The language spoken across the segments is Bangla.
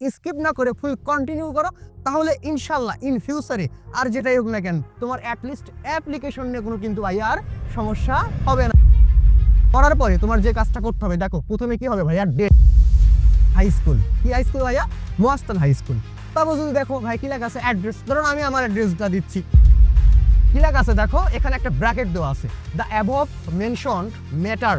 স্কিপ না করে ফুল কন্টিনিউ করো, তাহলে ইনশাল্লাহ ইন ফিউচারে আর যেটাই হোক না কেন, তোমার অ্যাটলিস্ট অ্যাপ্লিকেশন নিয়ে কোনো কিন্তু ভাই আর সমস্যা হবে না। করার পরে তোমার যে কাজটা করতে হবে, দেখো, প্রথমে কি হবে ভাইয়া ডেট হাই স্কুল কি হাই স্কুল ভাইয়া? মোয়াস্তান হাই স্কুল তারপর যদি দেখো, ভাই, কি লেখা আছে? অ্যাড্রেস ধরুন আমি আমার অ্যাড্রেসটা দিচ্ছি। কি লেখা আছে? দেখো, এখানে একটা ব্র্যাকেট দেওয়া আছে। দ্য অ্যাবভ মেনশন ম্যাটার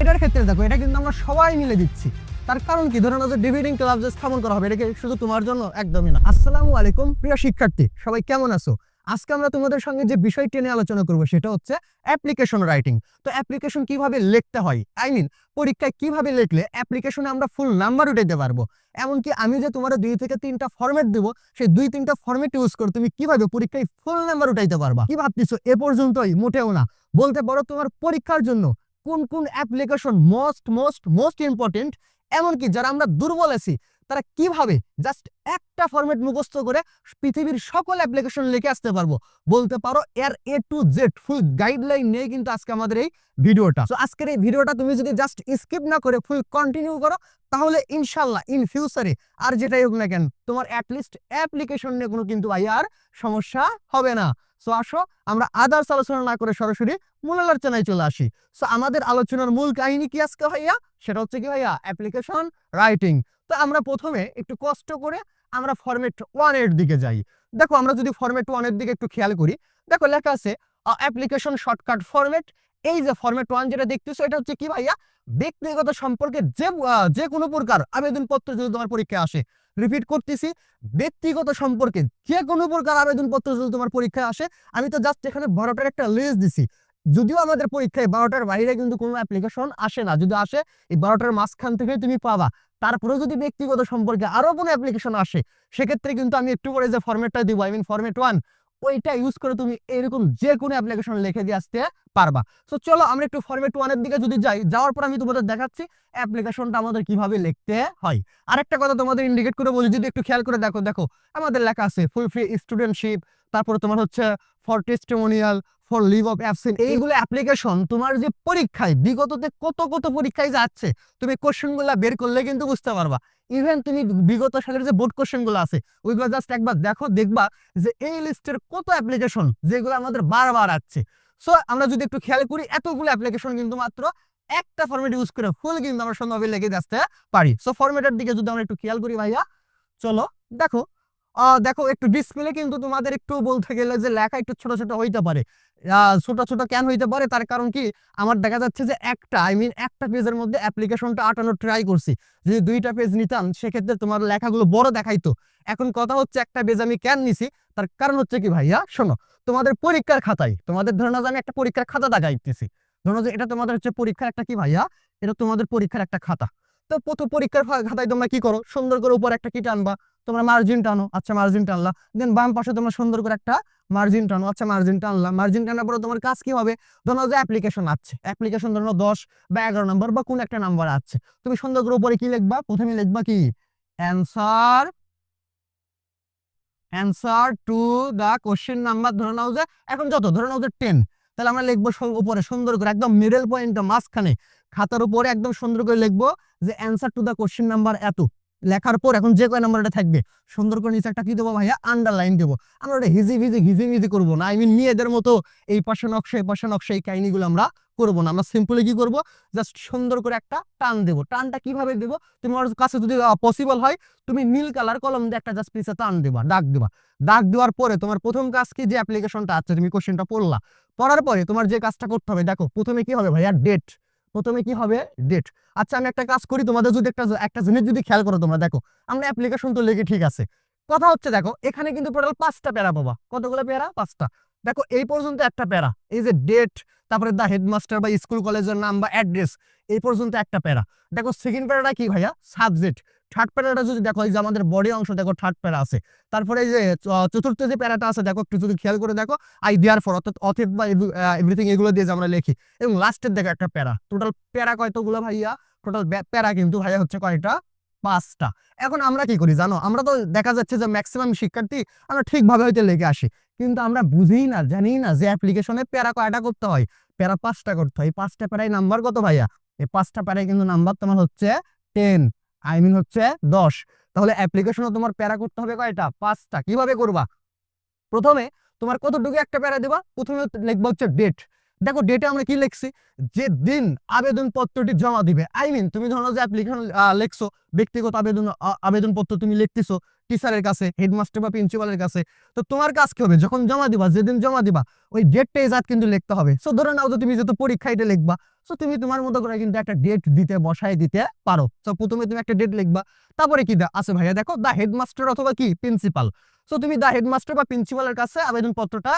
এটার ক্ষেত্রে দেখো, এটা কিন্তু আমরা সবাই মিলে দিচ্ছি। তার কারণ কি? ধরুন যে ডিভিডিং ক্লাব যে স্থাপন করা হবে, এটা কি শুধু তোমার জন্য? একদমই না। আসসালামু আলাইকুম, প্রিয় শিক্ষার্থী, সবাই কেমন আছো? আজকে আমরা তোমাদের সঙ্গে যে বিষয়টি নিয়ে আলোচনা করব, সেটা হচ্ছে অ্যাপ্লিকেশন রাইটিং তো অ্যাপ্লিকেশন কীভাবে লিখতে হয়? আই মিন পরীক্ষায় কীভাবে লিখলে অ্যাপ্লিকেশনে আমরা ফুল নাম্বার উঠাইতে পারব? এমনকি আমি যে তোমার দুই থেকে তিনটা ফরম্যাট দেবো, সেই দুই তিনটা ফরম্যাট ইউজ করে তুমি কীভাবে পরীক্ষায় ফুল নাম্বার উঠাইতে পারবা? কি ভাবতেছো? এ পর্যন্তই, মোটেও না। বলতে পারো তোমার পরীক্ষার জন্য কোন কোন application most most most important এমনকি যারা আমরা দুর্বল আছি, তারা কীভাবে জাস্ট একটা ফরম্যাট মুখস্থ করে পৃথিবীর সকল অ্যাপ্লিকেশন লিখে আসতে পারব? বলতে পারো এর A to Z full guideline নিয়ে কিন্তু আজকে আমাদের এই ভিডিওটা। তো আজকের এই ভিডিওটা তুমি যদি জাস্ট স্কিপ না করে ফুল কন্টিনিউ করো, তাহলে ইনশাল্লাহ ইন ফিউচারে আর যেটাই হোক না কেন, তোমার অ্যাটলিস্ট অ্যাপ্লিকেশন নিয়ে কোনো কিন্তু ভাই আর সমস্যা হবে না। সো আসো, আমরা আদার্স আলোচনা না করে সরাসরি মূল আলোচনায় চলে আসি। সো আমাদের আলোচনার মূল কাহিনী কি আজকে ভাইয়া? সেটা হচ্ছে কি ভাইয়া? অ্যাপ্লিকেশন রাইটিং তো আমরা প্রথমে একটু কষ্ট করে আমরা ফরম্যাট ওয়ানের দিকে যাই। দেখো, আমরা যদি ফরম্যাট ওয়ানের দিকে একটু খেয়াল করি, দেখো, লেখা আছে অ্যাপ্লিকেশন শর্টকাট ফরম্যাট এই যে ফরম্যাট ওয়ান যেটা দেখতেছো, এটা হচ্ছে কি ভাইয়া? ব্যক্তিগত সম্পর্কে যে যে কোনো প্রকার আবেদনপত্র যদি তোমার পরীক্ষায় আসে রিপিট করতেছি। ব্যক্তিগত সম্পর্কে যে কোনো প্রকার আবেদনপত্র যদি তোমার পরীক্ষায় আসে, আমি তো জাস্ট এখানে বারোটার একটা লিস্ট দিছি। যদিও আমাদের পরীক্ষায় বারোটার বাইরে কিন্তু কোনো অ্যাপ্লিকেশন আসে না। যদি আসে, এই বারোটার মাঝখান থেকে তুমি পাবা। তারপরে যদি ব্যক্তিগত সম্পর্কে আরও কোনো অ্যাপ্লিকেশন আসে, সেক্ষেত্রে কিন্তু আমি একটু পরে যে ফর্মেটটা দিব। আই মিন ফর্মেট ওয়ান ওইটা ইউজ করে তুমি এরকম যে কোনো অ্যাপ্লিকেশন লিখে দিয়ে আসতে পারবা। তো চলো আমরা একটু ফরম্যাট ওয়ানের দিকে যদি যাই, যাওয়ার পর আমি তোমাদের দেখাচ্ছি অ্যাপ্লিকেশনটা আমাদের কীভাবে লিখতে হয়। আরেকটা কথা তোমাদের ইন্ডিকেট করে বলি, যদি একটু খেয়াল করে দেখো দেখো, আমাদের লেখা আছে ফুল ফ্রি স্টুডেন্টশিপ তারপরে তোমার হচ্ছে for testimonial for leave of absent এইগুলো অ্যাপ্লিকেশন তোমার যে পরীক্ষায় বিগততে কত কত পরীক্ষায় যাচ্ছে, তুমি কোশ্চেনগুলো বের করলে কিন্তু বুঝতে পারবা। ইভেন তুমি বিগত সালের যে বোর্ড কোশ্চেনগুলো আছে, ওইগুলো জাস্ট একবার দেখো, দেখবা যে এই লিস্টের কত অ্যাপ্লিকেশন যেগুলো আমাদের বারবার আসছে। সো আমরা যদি একটু খেয়াল করি, এতগুলো অ্যাপ্লিকেশন কিন্তু মাত্র একটা ফরম্যাট ইউজ করে ফুল কিন্তু আমরা সুন্দরভাবে লেগে আসতে পারি। সো ফরম্যাটের দিকে যদি আমরা একটু খেয়াল করি ভাইয়া, চলো, দেখো। দেখো একটু ডিসপ্লে কিন্তু তোমাদের একটু বলতে গেলে যে লেখা একটু ছোট ছোট হইতে পারে। ছোট ছোট কেন হইতে পারে? তার কারণ কি? আমার দেখা যাচ্ছে যে একটা আই মিন একটা পেজের মধ্যে অ্যাপ্লিকেশনটা আটানোর ট্রাই করছি। যদি দুইটা পেজ নিতাম, সেক্ষেত্রে তোমার লেখাগুলো বড় দেখাইতো। এখন কথা হচ্ছে একটা পেজ আমি কেন নিছি? তার কারণ হচ্ছে কি ভাইয়া? শোনো, তোমাদের পরীক্ষার খাতায়, তোমাদের ধরে না যে আমি একটা পরীক্ষার খাতা দেখাইতেছি। ধরো যে এটা তোমাদের হচ্ছে পরীক্ষার একটা কি ভাইয়া? এটা তোমাদের পরীক্ষার একটা খাতা। তো প্রথম পরীক্ষার খাতায় তোমরা কি করো? সুন্দর করে উপর একটা কি টানবা? তোমরা মার্জিন টানো। আচ্ছা মার্জিন টানলা। দেন বাম পাশে তোমরা সুন্দর করে একটা মার্জিন টানো। আচ্ছা মার্জিন টানলা। মার্জিন টানার পরে তোমার কাজ কি হবে? ধরো যে অ্যাপ্লিকেশন আছে অ্যাপ্লিকেশন ধরো দশ বা এগারো নম্বর বা কোন একটা নাম্বার আছে তুমি সুন্দর করে উপরে কি লিখবা? প্রথমে লিখবা কি? Answer answer to the question number ধরে নাও যে, এখন যত, ধরে নাও যে টেন তাহলে আমরা লিখব উপরে সুন্দর করে একদম মিডল পয়েন্টটা মাঝখানে। খাতার উপরে একদম সুন্দর করে লিখব যে answer to the question number এত। লেখার পর এখন যে কয় নাম্বারটা থাকবে? সুন্দর করে নিচে একটা কি দেবো ভাইয়া? আন্ডারলাইন দেবো। আমরা ওটা হিজি ভিজি হিজি ভিজি করব না। আই মিন মেয়েদের মতো এই পাশে নকশা, এই পাশে নকশা, এই কাহিনীগুলো আমরা করব না। আমরা সিম্পলি কি করব? জাস্ট সুন্দর করে একটা টান দেবো। টানটা কীভাবে দেবো? তোমার কাছে যদি পসিবল হয়, তুমি নীল কালার কলম দিয়ে একটা জাস্ট পিসে টান দেবা ডাক দেবা। ডাক দেওয়ার পরে তোমার প্রথম কাজ কি? যে অ্যাপ্লিকেশনটা আছে, তুমি কোশ্চেনটা পড়লা। পড়ার পরে তোমার যে কাজটা করতে হবে, দেখো, প্রথমে কি হবে ভাইয়া? ডেট প্রথমে কি হবে? ডেট আচ্ছা আমি একটা কাজ করি, তোমাদের যদি একটা একটা জিনিস যদি খেয়াল করো তোমরা, দেখো, আমরা অ্যাপ্লিকেশন তো লেগে ঠিক আছে। কথা হচ্ছে, দেখো, এখানে কিন্তু টোটাল পাঁচটা প্যারা পাবা। কতগুলো প্যারা? পাঁচটা। দেখো, এই পর্যন্ত একটা প্যারা। এই যে ডেট তারপরে দ্য হেডমাস্টার বা স্কুল কলেজের নাম বা অ্যাড্রেস এই পর্যন্ত একটা প্যারা। দেখো সেকেন্ড প্যারাটা কি ভাইয়া? সাবজেক্ট থার্ড প্যারাটা যদি দেখো, এই যে আমাদের বডি অংশ, দেখো থার্ড প্যারা আছে। তারপরে এই যে চতুর্থ যে প্যারাটা আছে, দেখো একটু যদি খেয়াল করে দেখো আই দেয়ার ফর অর্থাৎ অথেব বা এভরিথিং এগুলো দিয়ে যে আমরা লিখি। এবং লাস্টের দেখো একটা প্যারা। টোটাল প্যারা কয়তগুলো ভাইয়া? টোটাল প্যারা কিন্তু ভাইয়া হচ্ছে কয়টা? পাঁচটা। এখন আমরা কি করি জানো? আমরা তো দেখা যাচ্ছে যে ম্যাক্সিমাম শিক্ষার্থী, আমরা ঠিকভাবে হয়তো লেগে আসি। কিন্তু আমরা বুঝি না, জানি না যে অ্যাপ্লিকেশনে প্যারা কয়টা করতে হয়। প্যারা পাঁচটা করতে হয়। পাঁচটা প্যারায় নাম্বার কত ভাইয়া? এই পাঁচটা প্যারায় কিন্তু নাম্বার তোমার হচ্ছে টেন আই মিন হচ্ছে দশ। তাহলে অ্যাপ্লিকেশনও তোমার প্যারা করতে হবে কয়টা? পাঁচটা। কীভাবে করবা? প্রথমে তোমার কতটুকু একটা প্যারা দেবা? প্রথমে লিখবা হচ্ছে ডেট দেখো ডেটে আমরা কি লিখছি? যে দিন আবেদনপত্রটি জমা দিবে। আই মিন তুমি ধরো যে অ্যাপ্লিকেশন লিখছো, ব্যক্তিগত আবেদন, আ- আবেদনপত্র তুমি লিখতেছো টিচারের কাছে হেডমাস্টার বা প্রিন্সিপালের কাছে, তো তোমার কাজ কি হবে? যখন জমা দিবা, যেদিন জমা দিবা, ওই ডেটটা এজাত কিন্তু লিখতে হবে। সো ধরে নাও যে তুমি যেহেতু পরীক্ষা এটা লিখবা সো তুমি তোমার মতো করে কিন্তু একটা ডেট দিতে বসাই দিতে পারো। তো প্রথমে তুমি একটা ডেট লিখবা, তারপরে কি আছে ভাইয়া, দেখো দা হেডমাস্টার অথবা কি? প্রিন্সিপাল সো তুমি দা হেডমাস্টার বা প্রিন্সিপালের কাছে আবেদনপত্রটা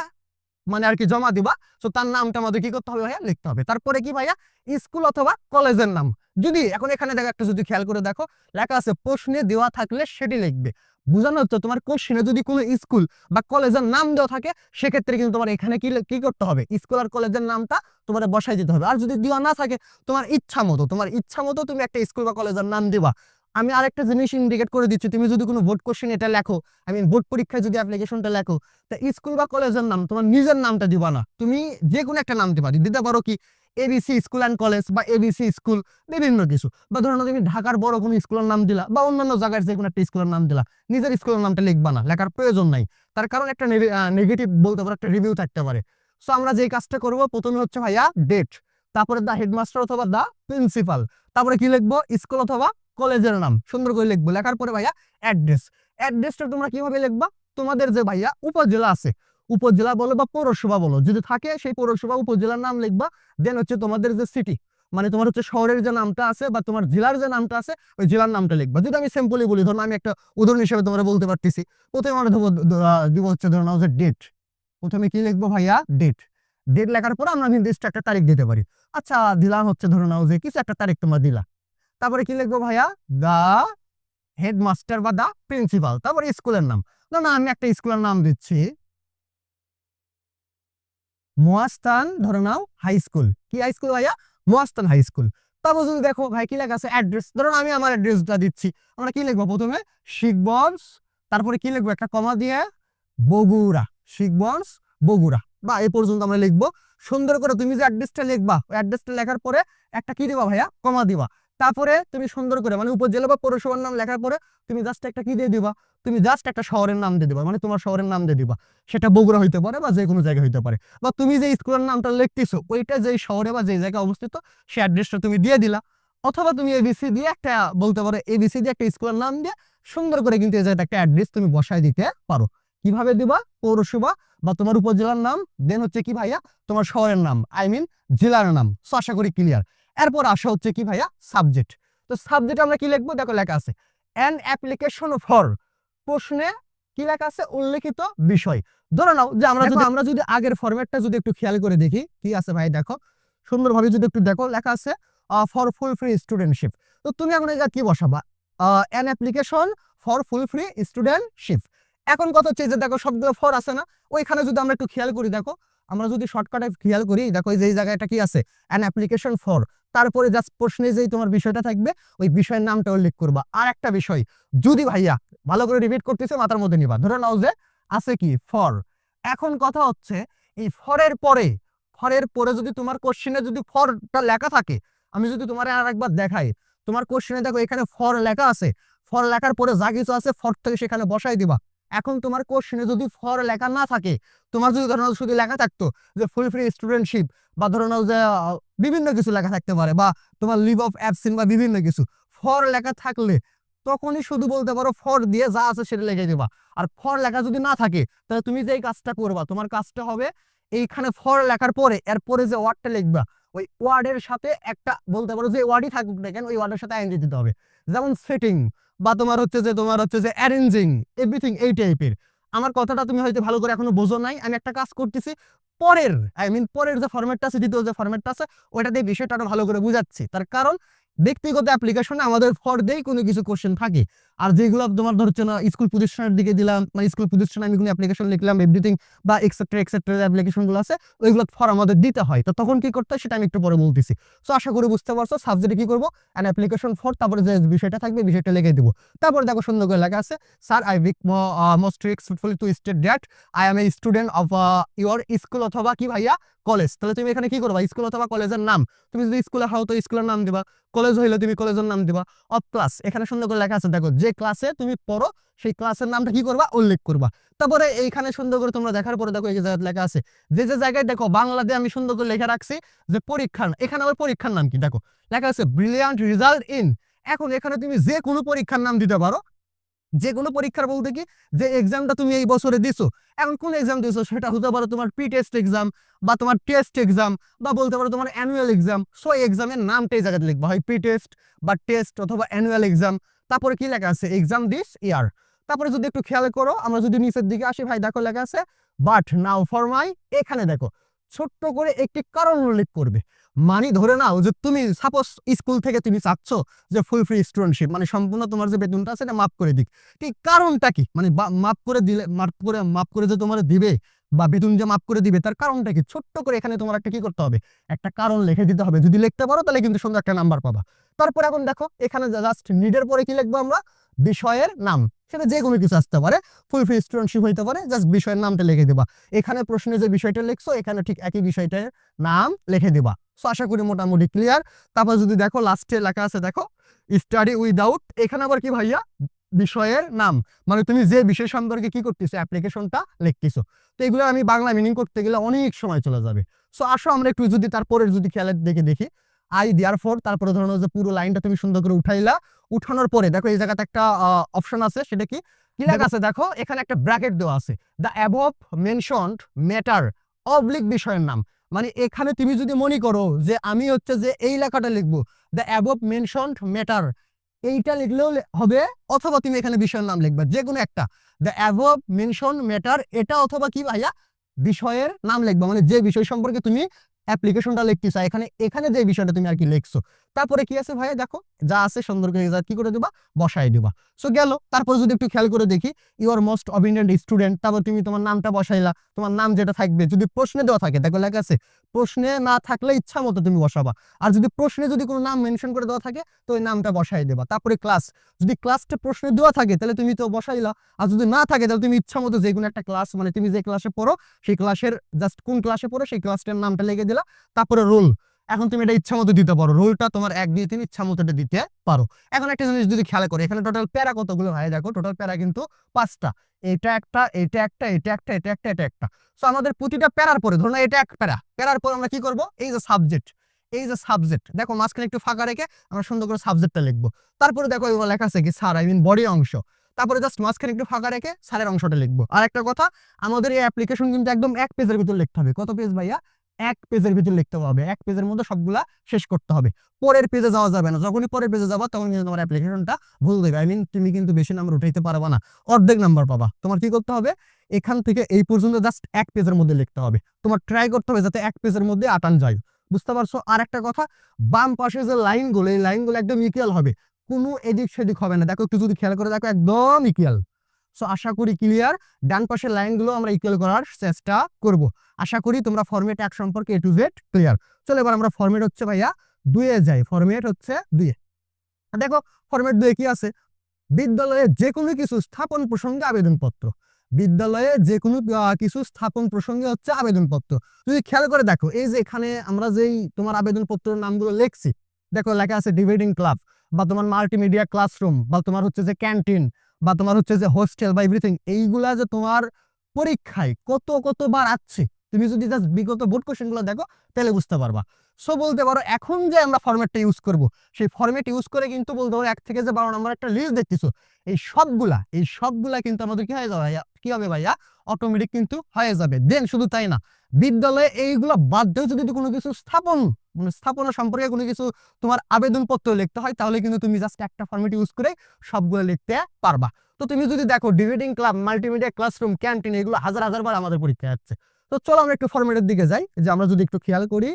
মানে আর কি জমা দিবা। তো তার নামটা আমাদের কি করতে হবে ভাইয়া? লিখতে হবে। তারপরে কি ভাইয়া? স্কুল অথবা কলেজের নাম। যদি এখন এখানে দেখো, একটা যদি খেয়াল করে দেখো, লেখা আছে, প্রশ্নে দেওয়া থাকলে সেটি লিখবে। বোঝানো হচ্ছে তোমার কোশ্চেনে যদি কোনো স্কুল বা কলেজের নাম দেওয়া থাকে, সেক্ষেত্রে কিন্তু তোমার এখানে কি কি করতে হবে? স্কুল আর কলেজের নামটা তোমার বসাই দিতে হবে। আর যদি দেওয়া না থাকে, তোমার ইচ্ছা মতো, তোমার ইচ্ছা মতো তুমি একটা স্কুল বা কলেজের নাম দিবা। আমি আরেকটা জিনিস ইন্ডিকেট করে দিচ্ছি। তুমি যদি কোনো বোর্ড কোশ্চেন এটা লেখো আই মিন বোর্ড পরীক্ষায় যদি অ্যাপ্লিকেশনটা লেখো, তা স্কুল বা কলেজের নাম, তোমার নিজের নামটা দিবা না। তুমি যে কোনো একটা নাম দিবা। দিতে পারো কি এবিসি স্কুল অ্যান্ড কলেজ বা এবিসি স্কুল বিভিন্ন কিছু। বা ধরো তুমি ঢাকার বড় কোনো স্কুলের নাম দিলা বা অন্যান্য জায়গার যে কোনো একটা স্কুলের নাম দিলা, নিজের স্কুলের নামটা লিখবা না, লেখার প্রয়োজন নাই। তার কারণ একটা নেগেটিভ বলতে পারো, একটা রিভিউ থাকতে পারে। সো আমরা যেই কাজটা করব, প্রথমে হচ্ছে ভাইয়া ডেট তারপরে দা হেডমাস্টার অথবা দা প্রিন্সিপাল তারপরে কি লিখব? স্কুল অথবা কলেজের নাম। সুন্দর করে লিখব। লেখার পরে ভাইয়া অ্যাড্রেস অ্যাড্রেসটা তোমরা কীভাবে লিখবা? তোমাদের যে ভাইয়া উপজেলা আছে, উপজেলা বলো বা পৌরসভা বলো, যদি থাকে সেই পৌরসভা উপজেলার নাম লিখবা। দেন হচ্ছে তোমাদের যে সিটি মানে তোমার হচ্ছে শহরের যে নামটা আছে বা তোমার জেলার যে নামটা আছে, ওই জেলার নামটা লিখবা। যদি আমি সিম্পলি বলি, ধরো আমি একটা উদাহরণ হিসেবে তোমরা বলতে পারতেছি। প্রথমে আমরা দেবো হচ্ছে ধরুন যে ডেট প্রথমে কি লিখব ভাইয়া? ডেট ডেট লেখার পর আমরা নির্দিষ্ট একটা তারিখ দিতে পারি। আচ্ছা দিলাম হচ্ছে ধরো নাও যে, কিছু একটা তারিখ তোমরা দিলা। তারপরে কি লিখব ভাইয়া? দা হেডমাস্টার বা দা প্রিন্সিপাল। তারপরে স্কুলের নাম। না না, আমি একটা স্কুলের নাম দিচ্ছি। মোয়াস্তান, ধরো নাও হাই স্কুল কি হাই স্কুল ভাইয়া? মোয়াস্তান হাই স্কুল তারপর যদি দেখো ভাই কি লেখা আছে? অ্যাড্রেস ধরুন আমি আমার অ্যাড্রেসটা দিচ্ছি। আমরা কি লিখব প্রথমে? শিখবংশ তারপরে কি লিখব? একটা কমা দিয়ে বগুড়া। শিখবংশ বগুড়া। বা এই পর্যন্ত আমরা লিখব। সুন্দর করে তুমি যে অ্যাড্রেসটা লিখবা, ওই অ্যাড্রেসটা লেখার পরে একটা কি দিবা ভাইয়া? কমা দিবা। তারপরে তুমি সুন্দর করে মানে উপজেলা বা পৌরসভার নাম লেখার পরে তুমি জাস্ট একটা কি দিয়ে দিবা? তুমি জাস্ট একটা শহরের নাম দিয়ে দিবা মানে তোমার শহরের নাম দিয়ে দিবা। সেটা বগুড়া হইতে পারে বা যে কোনো জায়গায় হইতে পারে। বা তুমি যে স্কুলের নামটা লিখতেছো, ওইটা যেই শহরে বা যেই জায়গায় অবস্থিত, সেই অ্যাড্রেসটা তুমি দিয়ে দিলা। অথবা তুমি এবিসি দিয়ে একটা, বলতে পারো এবিসি দিয়ে একটা স্কুলের নাম দিয়ে সুন্দর করে কিন্তু এই জায়গায় একটা অ্যাড্রেস তুমি বসায় দিতে পারো। কীভাবে দিবা? পৌরসভা বা তোমার উপজেলার নাম দেন হচ্ছে কি ভাইয়া? তোমার শহরের নাম আই মিন জেলার নাম। সো আশা করি ক্লিয়ার এরপর আসা হচ্ছে কি ভাইয়া? সাবজেক্ট তো সাবজেক্ট আমরা কি লিখব? দেখো লেখা আছে অ্যান অ্যাপ্লিকেশন ফর প্রশ্নে কি লেখা আছে? উল্লেখিত বিষয়। ধরে নাও যে আমরা যদি আমরা যদি আগের ফরম্যাটটা যদি একটু খেয়াল করে দেখি কি আছে ভাই দেখো? সুন্দরভাবে যদি একটু দেখো লেখা আছে ফর ফুল ফ্রি স্টুডেন্টশিপ তো তুমি এখন এটা কি বসাবা? An application for full free studentship এখন কথা হচ্ছে যে দেখো সবগুলো ফর আছে না? ওইখানে যদি আমরা একটু খেয়াল করি দেখো আমরা যদি শর্টকাটে খেয়াল করি, দেখো যে জায়গাটা কি আছে? অ্যান অ্যাপ্লিকেশন ফর তারপরে জাস্ট প্রশ্নে যেই তোমার বিষয়টা থাকবে, ওই বিষয়ের নামটা উল্লেখ করবা। আর একটা বিষয়, যদি ভাইয়া ভালো করে রিপিট করতেছে, মাথার মধ্যে নিবা। ধরে নাও যে আছে কি? ফর এখন কথা হচ্ছে, এই ফরের পরে ফরের পরে যদি তোমার কোশ্চেনে যদি ফরটা লেখা থাকে, আমি যদি তোমার আর একবার দেখাই, তোমার কোশ্চেনে দেখো এখানে ফর লেখা আছে। ফর লেখার পরে যা কিছু আছে ফর থেকে সেখানে বসাই দিবা। এখন তোমার কোশ্চেনে যদি ফর লেখা না থাকে, তোমার যদি ধরো শুধু লেখা থাকতো যে ফুল ফ্রি স্টুডেন্টশিপ বা ধরো যে, বিভিন্ন কিছু লেখা থাকতে পারে বা তোমার লিভ অফ অ্যাবসেন্ট বা বিভিন্ন কিছু ফর লেখা থাকলে তখনই শুধু বলতে পারো ফর দিয়ে যা আছে সেটা লিখে দিবা। আর ফর লেখা যদি না থাকে, তাহলে তুমি যে কাজটা করবা, তোমার কাজটা হবে এইখানে ফর লেখার পরে, এরপরে যে ওয়ার্ডটা লিখবা ওই ওয়ার্ডের সাথে একটা বলতে পারো যে ওয়ার্ডই থাকুক না কেন, ওই ওয়ার্ডের সাথে আইএনজি দিতে হবে। যেমন সেটিং বা তোমার হচ্ছে যে, তোমার হচ্ছে যে অ্যারেঞ্জিং এভরিথিং এই টাইপের আমার কথাটা তুমি হয়তো ভালো করে এখনও বোঝো নাই, আমি একটা কাজ করতেছি, পরের আই মিন পরের যে ফর্মেটটা আছে, দ্বিতীয় যে ফর্মেটটা আছে, ওইটা দিয়ে বিষয়টা আরও ভালো করে বুঝাচ্ছি। তার কারণ ব্যক্তিগত অ্যাপ্লিকেশনে আমাদের ফর দিয়েই কোনো কিছু কোশ্চেন থাকে। আর যেগুলো তোমার ধরছে না স্কুল প্রতিষ্ঠানের দিকে দিলাম মানে স্কুল প্রতিষ্ঠানে আমি কোনো অ্যাপ্লিকেশন লিখলাম এভরিথিং বা এক্সেট্রা এক্সেট্রা অ্যাপ্লিকেশনগুলো আছে ওইগুলো ফর আমাদের দিতে হয়। তো তখন কি করতে হয় সেটা আমি একটু পরে বলতেছি। সো আশা করি বুঝতে পারছ সাবজেক্টে কি করব? অ্যান অ্যাপ্লিকেশন ফর তারপরে যে বিষয়টা থাকবে, বিষয়টা লিখে দিব। তারপর দেখো সুন্দর করে লেখা আছে sir I beg most respectfully to state that I am a student of your school অথবা কি ভাইয়া? কলেজ তাহলে তুমি এখানে কি করবা? স্কুল অথবা কলেজের নাম। তুমি যদি স্কুলে হও, তো স্কুলের নাম দিবা। কলেজ কলেজ হইলে তুমি কলেজের নাম দিবা অফ ক্লাস এখানে সুন্দর করে লেখা আছে, দেখো, যে ক্লাসে তুমি পড়ো, সেই ক্লাসের নামটা কি করবা? উল্লেখ করবা। তারপরে এইখানে সুন্দর করে তোমরা দেখার পরে দেখো, এই জায়গায় লেখা আছে, যে যে জায়গায় দেখো, বাংলাতে আমি সুন্দর করে লেখা রাখছি যে পরীক্ষার, এখানে আমার পরীক্ষার নাম কি? দেখো, লেখা আছে ব্রিলিয়ান্ট রেজাল্ট ইন এখন এখানে তুমি যে কোনো পরীক্ষার নাম দিতে পারো। যে কোনো পরীক্ষার বলতে কি যে এক্সামটা তুমি এই বছরে দিছো। এখন কোন এক্সাম দিছো? সেটা হতে পারে তোমার প্রি টেস্ট এক্সাম বা তোমার টেস্ট এক্সাম বা বলতে পারো তোমার অ্যানুয়াল এক্সাম সো এক্সামের নামটাই জায়গাতে লিখবা। হয় প্রি টেস্ট বা টেস্ট অথবা অ্যানুয়াল এক্সাম তারপরে কি লেখা আছে? এক্সাম দিস ইয়ার তারপরে যদি একটু খেয়াল করো, আমরা যদি নিচের দিকে আসি, ভাই, দেখো লেখা আছে বাট নাও ফর মাই এখানে দেখো, ছোট্ট করে একটি কারণ উল্লেখ করবে। মানে ধরে নাও যে তুমি সাপোজ স্কুল থেকে তুমি চাচ্ছ যে ফুল ফ্রি স্টুডেন্টশিপ মানে সম্পূর্ণ তোমার যে বেতনটা আছে এটা মাফ করে দিক। ঠিক কারণটা কি? মানে মাফ করে দিলে, মাফ করে মাফ করে যে তোমার দিবে বা বেতন যে মাফ করে দিবে, তার কারণটা কি? ছোট্ট করে এখানে তোমার একটা কি করতে হবে? একটা কারণ লিখে দিতে হবে। যদি লিখতে পারো তাহলে কিন্তু সুন্দর একটা নাম্বার পাবা। তারপর এখন দেখো, এখানে জাস্ট নিডের পরে কি লিখব আমরা? বিষয়ের নাম। সেটা যে কোনো কিছু আসতে পারে। ফুল ফ্রি স্টুডেন্টশিপ হইতে পারে জাস্ট বিষয়ের নামটা লিখে দিবা। এখানে প্রশ্নে যে বিষয়টা লিখছো, এখানে ঠিক একই বিষয়টার নাম লিখে দিবা। সো আশা করি মোটামুটি ক্লিয়ার তারপর যদি দেখো লাস্টে লেখা আছে, দেখো স্টাডি উইদাউট এখানে আবার কি ভাইয়া? বিষয়ের নাম। মানে তুমি যে বিষয় সম্পর্কে কি করতেছো অ্যাপ্লিকেশনটা লিখতেছো। তো এগুলো আমি বাংলা মিনিং করতে গেলে অনেক সময় চলে যাবে। সো আসো আমরা একটু যদি তারপরের যদি খেয়াল দেখে দেখি। আই দেয়ার ফোর তারপরে ধরো যে পুরো লাইনটা তুমি সুন্দর করে উঠাইলা। উঠানোর পরে, দেখো এই জায়গাতে একটা অপশন আছে, সেটা কি? কি আছে? দেখো, এখানে একটা ব্র্যাকেট দেওয়া আছে। The above mentioned matter oblique বিষয়ের নাম। মানে এখানে তুমি যদি মনে করো যে আমি হচ্ছে যে এই লেখাটা লিখব দ্য অ্যাবভ মেনশনড ম্যাটার এইটা লিখলেও হবে, অথবা তুমি এখানে বিষয়ের নাম লিখবে যে কোনো একটা। দ্য অ্যাবভ মেনশন ম্যাটার এটা অথবা কি ভাইয়া? বিষয়ের নাম লিখবা মানে যে বিষয় সম্পর্কে তুমি অ্যাপ্লিকেশনটা লিখতে চাই এখানে এখানে যে বিষয়টা তুমি আর কি লিখছো। তারপরে কি আছে ভাইয়া? দেখো, যা আছে সুন্দর করে কি করে দিবা? বসাই দিবা। সো গেল। তারপর যদি একটু খেয়াল করে দেখি you are most obedient student তারপর তুমি তোমার নামটা বসাইলা, তোমার নাম যেটা থাকবে, যদি প্রশ্নে দেওয়া থাকে, দেখো লেখা আছে, প্রশ্নে না থাকলে ইচ্ছা মতো তুমি বসাবা। আর যদি প্রশ্নে যদি কোনো নাম মেনশন করে দেওয়া থাকে, তো ওই নামটা বসাই দেবা। তারপরে ক্লাস যদি ক্লাসটা প্রশ্নে দেওয়া থাকে, তাহলে তুমি তো বসাইলা। আর যদি না থাকে, তাহলে তুমি ইচ্ছা মতো যে কোনো একটা ক্লাস মানে তুমি যে ক্লাসে পড়ো, সেই ক্লাসের জাস্ট কোন ক্লাসে পড়ো, সেই ক্লাসটার নামটা লিখে দিলা। তারপরে রোল এখন তুমি এটা ইচ্ছা মতো দিতে পারো। রোলটা তোমার এক দিয়ে তিন ইচ্ছা মতো এটা দিতে পারো। এখন একটা জিনিস যদি খেয়াল করে, এখানে টোটাল প্যারা কতগুলো হয়? দেখো টোটাল প্যারা কিন্তু পাঁচটা। এটা একটা এটা একটা এটা একটা এটা একটা এটা একটা। সো আমাদের প্রতিটা প্যারার পরে, ধরুন এটা এক প্যারা। প্যারার পর আমরা কি করব? এই যে সাবজেক্ট এই যে সাবজেক্ট দেখো মাঝখানে একটু ফাঁকা রেখে আমরা সুন্দর করে সাবজেক্টটা লিখব। তারপরে দেখো এগুলো লেখা আছে কি? স্যার আই মিন বডি অংশ। তারপরে জাস্ট মাঝখানে একটু ফাঁকা রেখে স্যারের অংশটা লিখব। আর একটা কথা, আমাদের এই অ্যাপ্লিকেশন কিন্তু একদম এক পেজের ভিতর লিখতে হবে। কত পেজ ভাইয়া? এক পেজের ভিতর লিখতে হবে। এক পেজের মধ্যে সবগুলা শেষ করতে হবে। পরের পেজে যাওয়া যাবে না। যখনই পরের পেজে যাবা, তখন কিন্তু তোমার অ্যাপ্লিকেশনটা ভুল দেবে। আই মিন তুমি কিন্তু বেশি নাম্বার উঠাইতে পারবা না। অর্ধেক নাম্বার পাবা। তোমার কি করতে হবে? এখান থেকে এই পর্যন্ত জাস্ট এক পেজের মধ্যে লিখতে হবে। তোমার ট্রাই করতে হবে যাতে এক পেজের মধ্যে আটান যায়। বুঝতে পারছ? আর একটা কথা, বাম পাশে যে লাইনগুলো এই লাইনগুলো একদম ইকুয়াল হবে। কোনো এদিক সেদিক হবে না। দেখো, একটু যদি খেয়াল করে দেখো, একদম ইকুয়াল সো আশা করি ক্লিয়ার ডান পাশের লাইনগুলো আমরা ইকুয়াল করার চেষ্টা করব। আশা করি তোমরা ফরম্যাট এক সম্পর্কে এ টু জেড ক্লিয়ার চলো এবার আমরা ফরম্যাট হচ্ছে ভাইয়া দুয়ে যাই। ফরম্যাট হচ্ছে দুয়ে দেখো ফরম্যাট দুয়ে কি আছে? বিদ্যালয়ে যে কোনো কিছু স্থাপন প্রসঙ্গে আবেদনপত্র। বিদ্যালয়ে যে কোনো কিছু স্থাপন প্রসঙ্গে হচ্ছে আবেদনপত্র। যদি খেয়াল করে দেখো, এই যে এখানে আমরা যেই তোমার আবেদনপত্রের নামগুলো লিখছি, দেখো লেখা আছে ডিবেটিং ক্লাব বা তোমার মাল্টিমিডিয়া ক্লাসরুম বা তোমার হচ্ছে যে ক্যান্টিন বা তোমার হচ্ছে যে হোস্টেল বা এভরিথিং এইগুলা যে তোমার পরীক্ষায় কত কতবার আসছে তুমি যদি জাস্ট বিগত বোর্ড কোশ্চেনগুলো দেখো, তাহলে বুঝতে পারবা। সো বলতে পারো এখন যে আমরা ফরম্যাটটা ইউজ করব, সেই ফরম্যাট ইউজ করে কিন্তু বলতে পারো এক থেকে যে বারো নম্বর একটা লিস্ট দেখতেছো, এই সবগুলা এই সবগুলা কিন্তু আমাদের কি হয়ে যাবে কি হবে ভাইয়া? অটোমেটিক কিন্তু হয়ে যাবে। দেন শুধু তাই না, বিদ্যালয়ে এইগুলো বাদ দিয়েও যদি কোনো কিছু স্থাপন মানে স্থাপনা সম্পর্কে কোনো কিছু তোমার আবেদনপত্র লিখতে হয়, তাহলে কিন্তু তুমি জাস্ট একটা ফর্মেট ইউজ করে সবগুলো লিখতে পারবা। তো তুমি যদি দেখো debating club multimedia classroom canteen এগুলো হাজার হাজার বার আমাদের পরীক্ষা আসছে। তো চলো আমরা একটু ফরম্যাটের দিকে যাই, যে আমরা যদি একটু খেয়াল করি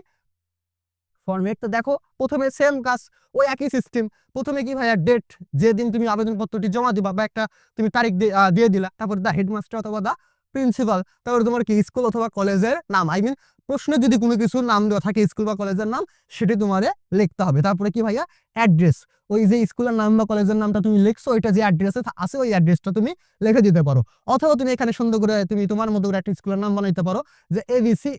ফরম্যাট তো দেখো, প্রথমে সেম কাজ ওই একই সিস্টেম প্রথমে কি ভাইয়া ডেট যেদিন তুমি আবেদনপত্রটি জমা দিবা বা একটা তুমি তারিখ দিয়ে দিয়ে দিলা, তারপর দা হেডমাস্টার অথবা দা প্রিন্সিপাল তারপরে তোমার কি স্কুল অথবা কলেজের নাম। আই মিন প্রশ্নে যদি কোনো কিছু নাম দেওয়া থাকে স্কুল বা কলেজের নাম, সেটি তোমারে লিখতে হবে। তারপরে কি ভাইয়া অ্যাড্রেস ওই যে স্কুলের নাম বা কলেজের নামটা তুমি লিখছো, ওইটা যে অ্যাড্রেসে আছে, ওই অ্যাড্রেসটা তুমি লিখে দিতে পারো। অথবা তুমি এখানে সুন্দর করে তুমি তোমার মতো করে একটা স্কুলের নাম বানাইতে পারো, যে ABC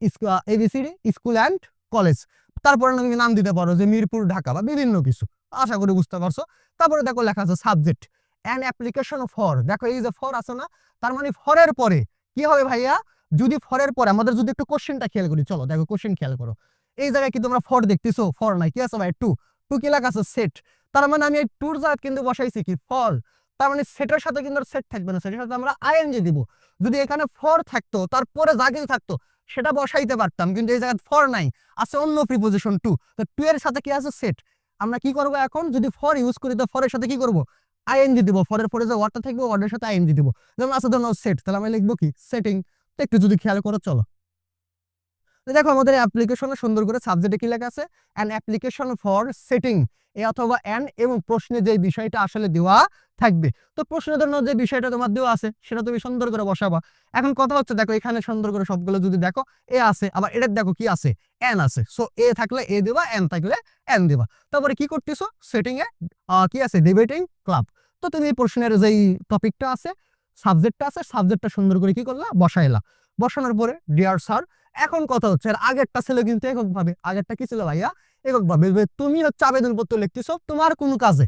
ABC school and college তারপরে তুমি নাম দিতে পারো যে মিরপুর, ঢাকা বা বিভিন্ন কিছু। আশা করি বুঝতে পারছ। তারপরে দেখো লেখা আছে সাবজেক্ট অ্যান অ্যাপ্লিকেশন ফর দেখো এই যে ফর আছে না, তার মানে ফরের পরে কি হবে ভাইয়া? যদি ফরের পরে আমাদের যদি একটু কোশ্চেনটা খেয়াল করি, চলো দেখো কোশ্চেন খেয়াল করো। এই জায়গায় কি তোমরা ফর দেখতেছো? ফর নাই, কি আছে ভাই? টু টু কি লেখা আছে? সেট তার মানে আমি এই টুর জায়গা কিন্তু বসাইছি কি? ফর তার মানে সেটের সাথে কিন্তু সেট থাকবে না। সেটার সাথে আমরা আইএনজি দিব। যদি এখানে ফর থাকতো, তারপরে যা কিছু থাকতো সেটা বসাইতে পারতাম, কিন্তু এই জায়গায় ফর নাই, আছে অন্য প্রিপোজিশন টু তো টু এর সাথে কি আছে? সেট আমরা কি করব এখন? যদি ফর ইউজ করি, তো ফরের সাথে কি করব? আইএনজি দিব। ফরের পরে যে ওয়ার্ডটা থাকবে ওয়ার্ডের সাথে আইএনজি দিব। যেমন আছে ধরুন সেট তাহলে আমি লিখব কি? সেটিং তো একটু যদি খেয়াল করো, চলো। দেখো, আমাদের অ্যাপ্লিকেশনে সুন্দর করে সাবজেক্টে কি লেখা আছে? অ্যান অ্যাপ্লিকেশন ফর সেটিং এ অথবা অ্যান এবং প্রশ্নে যে বিষয়টা আসলে দেওয়া থাকবে। তো প্রশ্নের জন্য যে বিষয়টা তোমার দেওয়া আছে, সেটা তুমি সুন্দর করে বসাবা। এখন কথা হচ্ছে, দেখো এখানে সুন্দর করে সবগুলো যদি দেখো, এ আছে, আবার এটার দেখো কি আছে? এন আছে। সো এ থাকলে এ দেবা, এন থাকলে এন দেবা। তারপরে কি করতেছো? সেটিং এ কি আছে? ডিবেটিং ক্লাব তো তুমি প্রশ্নের যেই টপিকটা আছে সাবজেক্টটা আছে সাবজেক্টটা সুন্দর করে কি করলা? বসাইলা। বসানোর পরে ডিয়ার স্যার এখন কথা হচ্ছে, এর আগেরটা ছিল কিন্তু একক ভাবে আগেরটা কি ছিল ভাইয়া? একক ভাবে তুমি হচ্ছে আবেদনপত্র লিখতেছো তোমার কোনো কাজে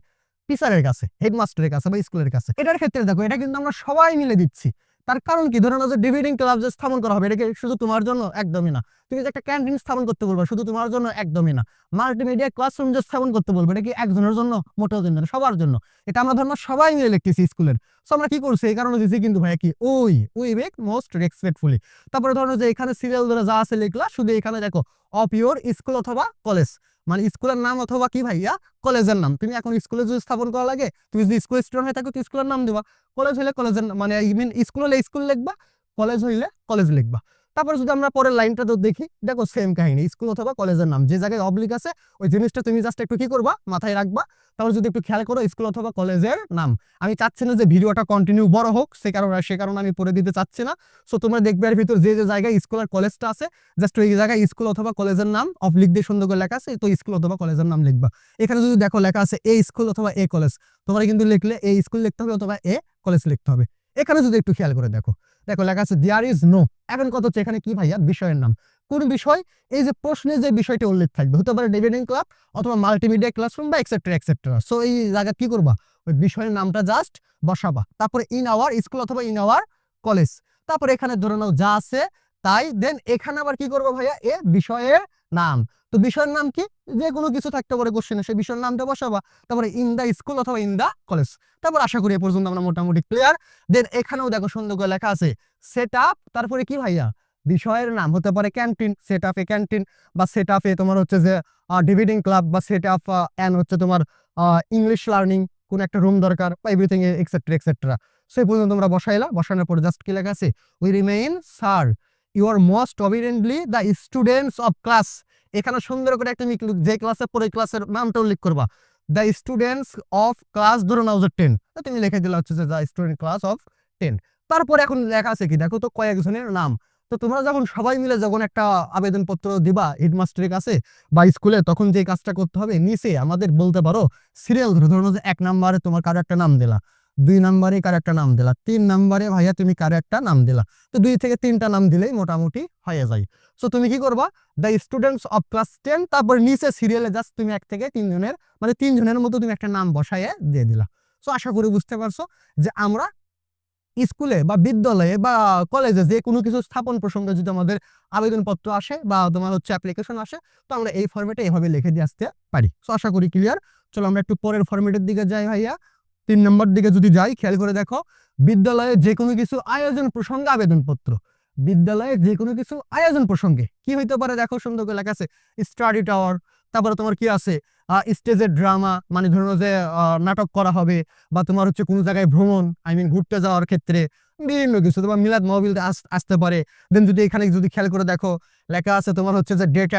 টিচারের কাছে হেডমাস্টারের কাছে বা স্কুলের কাছে। এটার ক্ষেত্রে দেখো, এটা কিন্তু আমরা সবাই মিলে দিচ্ছি। তার কারণ কি? ধরে নাও যে ডিভিডিং ক্লাব যে স্থাপন করা হবে এটা কি শুধু তোমার জন্য একদমই না। তুমি যে একটা ক্যান্টিন স্থাপন করতে বলবে, শুধু তোমার জন্য একদমই না। মাল্টিমিডিয়া ক্লাসরুম যে স্থাপন করতে বলবে, এটা কি একজনের জন্য? মোটেও জন্য সবার জন্য। এটা আমরা ধরো সবাই মিলে লিখতেছি স্কুলের সো আমরা কি করছি? এই কারণে দিচ্ছি কিন্তু ভাইয়া কি? ওই উই মেক মোস্ট রেসপেক্টফুলি তারপরে ধরো যে এখানে সিরিয়াল ধরে যা আছে লিখলা, শুধু এখানে দেখো অফ ইউর স্কুল অথবা কলেজ মানে স্কুলের নাম অথবা কি ভাইয়া? কলেজের নাম। তুমি এখন স্কুলে যদি স্থাপন করা লাগে, তুমি যদি স্কুল স্টুডেন্ট হয়ে থাকো স্কুলের নাম দিবা। কলেজ হইলে কলেজের মানে মানে মিন স্কুল হলে স্কুল লিখবা কলেজ হইলে কলেজ লিখবা। তারপরে যদি আমরা পরের লাইনটা তো দেখি, দেখো সেম কাহিনী স্কুল অথবা কলেজের নাম, যে জায়গায় অবলিক আছে, ওই জিনিসটা তুমি জাস্ট একটু কি করবা, মাথায় রাখবা। তারপর যদি একটু খেয়াল করো স্কুল অথবা কলেজের নাম। আমি চাচ্ছি না যে ভিডিওটা কন্টিনিউ বড় হোক, সে কারণে সে কারণে আমি পড়ে দিতে চাচ্ছি না। সো তোমরা দেখবে এর ভিতর যে যে জায়গায় স্কুল আর কলেজটা আছে জাস্ট ওই জায়গায় স্কুল অথবা কলেজের নাম অবলিক দিয়ে সুন্দর করে লেখা আছে, তো স্কুল অথবা কলেজের নাম লিখবা। এখানে যদি দেখো লেখা আছে, এ স্কুল অথবা এ কলেজ তোমরা কিন্তু লিখলে এ স্কুল লিখতে হবে অথবা এ কলেজ লিখতে হবে। এখানে যদি একটু খেয়াল করে দেখো দেখো লেখা আছে দেয়ার ইজ নো এখন কত হচ্ছে? এখানে কি ভাইয়া? বিষয়ের নাম। কোন বিষয়? এই যে প্রশ্নে যে বিষয়টা উল্লেখ থাকবে, হতে পারে ডিবেটিং ক্লাব অথবা মাল্টিমিডিয়া ক্লাসরুম বা এক্সেট্রা এক্সেট্রা সো এই জায়গা কি করবা? ওই বিষয়ের নামটা জাস্ট বসাবা। তারপরে ইন আওয়ার স্কুল অথবা ইন আওয়ার কলেজ তারপরে এখানে ধরে নাও যা আছে, তাই দেন এখানে আবার কি করব ভাইয়া? এ বিষয়ের নাম। তো বিষয়ের নাম কি? যে কোনো কিছু থাকতে পারে কোশ্চেনে সেই বিষয়ের নামটা বসাবা। তারপরে ইন দা স্কুল অথবা ইন দা কলেজ তারপর আশা করি এ পর্যন্ত আমরা মোটামুটি ক্লিয়ার দেন এখানেও দেখো সুন্দর করে লেখা আছে সেট আপ তারপরে কি ভাইয়া? বিষয়ের নাম হতে পারে canteen set up a canteen বা সেট আপে তোমার হচ্ছে যে ডিভিডিং ক্লাব বা সেট আপ অ্যান হচ্ছে তোমার ইংলিশ লার্নিং কোন একটা রুম দরকার বা এভরিথিং এক্সেট্রা এক্সেট্রা সেই পর্যন্ত তোমরা বসাইলা। বসানোর পর জাস্ট কি লেখা আছে? We remain sir you are most obediently the students of class এখানে সুন্দর করে একটা লিখ- যে ক্লাসে পড়ে ক্লাসের নামটা উল্লেখ করবা। দ্য স্টুডেন্টস অফ ক্লাস ধরো নাও যে টেন তুমি লিখে দিলে হচ্ছে যে the student class of ten তারপরে এখন লেখা আছে কি? দেখো তো কয়েকজনের নাম। তো তোমরা যখন সবাই মিলে যখন একটা আবেদনপত্র দিবা হেডমাস্টারের কাছে বা স্কুলে, তখন যে কাজটা করতে হবে, নিচে আমাদের বলতে পারো সিরিয়াল ধরে। ধরো যে এক নাম্বারে তোমার কারও একটা নাম দিলা। দুই নাম্বারে কার একটা নাম দিলা। তিন নাম্বারে ভাইয়া তুমি কার একটা নাম দিলা। তো দুই থেকে তিনটা নাম দিলেই মোটামুটি হয়ে যায়। সো তুমি কি করবা? The students of class ten তারপর নিচে সিরিয়ালে জাস্ট তুমি এক থেকে তিনজনের মানে তিনজনের মতো তুমি একটা নাম বসাইয়ে দিয়ে দিলা। সো আশা করি বুঝতে পারছ যে আমরা স্কুলে বা বিদ্যালয়ে বা কলেজে যে কোনো কিছু স্থাপন প্রসঙ্গে যদি আমাদের আবেদনপত্র আসে বা তোমার হচ্ছে অ্যাপ্লিকেশন আসে, তো আমরা এই ফর্মেটে এভাবে লিখে দিয়ে আসতে পারি। সো আশা করি ক্লিয়ার চলো আমরা একটু পরের ফর্মেটের দিকে যাই ভাইয়া। তিন নম্বর দিকে যদি যাই, খেয়াল করে দেখো, বিদ্যালয়ে যে কোনো কিছু আয়োজন প্রসঙ্গে আবেদনপত্র। বিদ্যালয়ে যে কোনো কিছু আয়োজন প্রসঙ্গে, কি হইতে পারে দেখো, সুন্দর করে লেখা আছে স্টাডি টাওয়ার তারপরে তোমার কি আছে স্টেজের ড্রামা মানে ধরো যে নাটক করা হবে, বা তোমার হচ্ছে কোনো জায়গায় ভ্রমণ আই মিন ঘুরতে যাওয়ার ক্ষেত্রে, বিভিন্ন কিছু, তোমার মিলাদ মহবিল আসতে পারে। দেন যদি এখানে যদি খেয়াল করে দেখো, লেখা আছে তোমার হচ্ছে যে ডেট